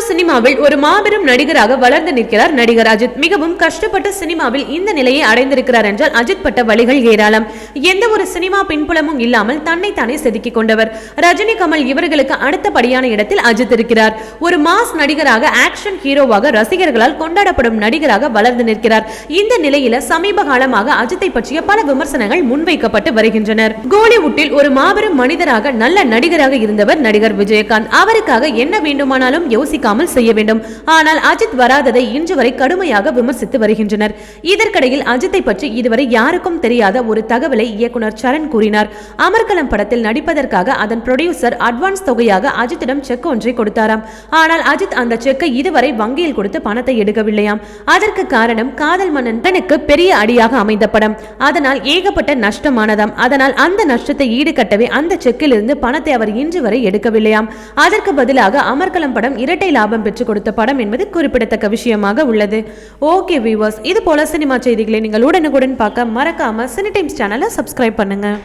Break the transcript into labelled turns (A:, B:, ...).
A: சினிமாவில் ஒரு மாபெரும் நடிகராக வளர்ந்து நிற்கிறார் நடிகர் அஜித். மிகவும் கஷ்டப்பட்டு சினிமாவில் இந்த நிலையை அடைந்திருக்கிறார் என்றால் அஜித் பட்ட வழிகள் ஏராளம். எந்த ஒரு சினிமா பின்புலமும் இல்லாமல் தன்னைத்தானே செதுக்கிக் கொண்டவர். ரஜினி கமல் இவர்களுக்கு அடுத்தபடியான இடத்தில் அஜித் இருக்கிறார். ஒரு மாஸ் நடிகராக ஆக்ஷன் ஹீரோவாக ரசிகர்களால் கொண்டாடப்படும் நடிகராக வளர்ந்து நிற்கிறார். இந்த நிலையில சமீப காலமாக அஜித்தை பற்றிய பல விமர்சனங்கள் முன்வைக்கப்பட்டு வருகின்றனர். கோலிவுட்டில் ஒரு மாபெரும் மனிதராக நல்ல நடிகராக இருந்தவர் நடிகர் விஜயகாந்த். அவருக்காக என்ன வேண்டுமானாலும் யோசிக்க யோசிக்காமல் செய்ய வேண்டும். ஆனால் அஜித் வராததை இன்று வரை கடுமையாக விமர்சித்து வருகின்றனர். இதற்கிடையில் அஜித்தை பற்றி இதுவரை யாருக்கும் தெரியாத ஒரு தகவலை இயக்குனர் சரண் கூறினார். அமர்கலம் படத்தில் நடிப்பதற்காக அதன் ப்ரொடியூசர் அட்வான்ஸ் தொகையாக அஜித்திடம் செக் ஒன்றை கொடுத்தாராம். ஆனால் அஜித் அந்த செக்கை இதுவரை வங்கியில் கொடுத்து பணத்தை எடுக்கவில்லையாம். அதற்கு காரணம் காதல் மன்னன் தனக்கு பெரிய அடியாக அமைந்த படம். அதனால் ஏகப்பட்ட நஷ்டமானதாம். அதனால் அந்த நஷ்டத்தை ஈடுகட்டவே அந்த செக்கில் இருந்து பணத்தை அவர் இன்று வரை எடுக்கவில்லையாம். அதற்கு பதிலாக அமர்கலம் படம் இரட்டை லாபம் பெற்றுக் கொடுத்த படம் என்பது குறிப்பிடத்தக்க விஷயமாக உள்ளது. ஓகே வியூவர்ஸ் இது போல சினிமா செய்திகளை நீங்கள் உடனுக்குடன் பார்க்க மறக்காம சினி டைம்ஸ் சேனலை சப்ஸ்கிரைப் பண்ணுங்க.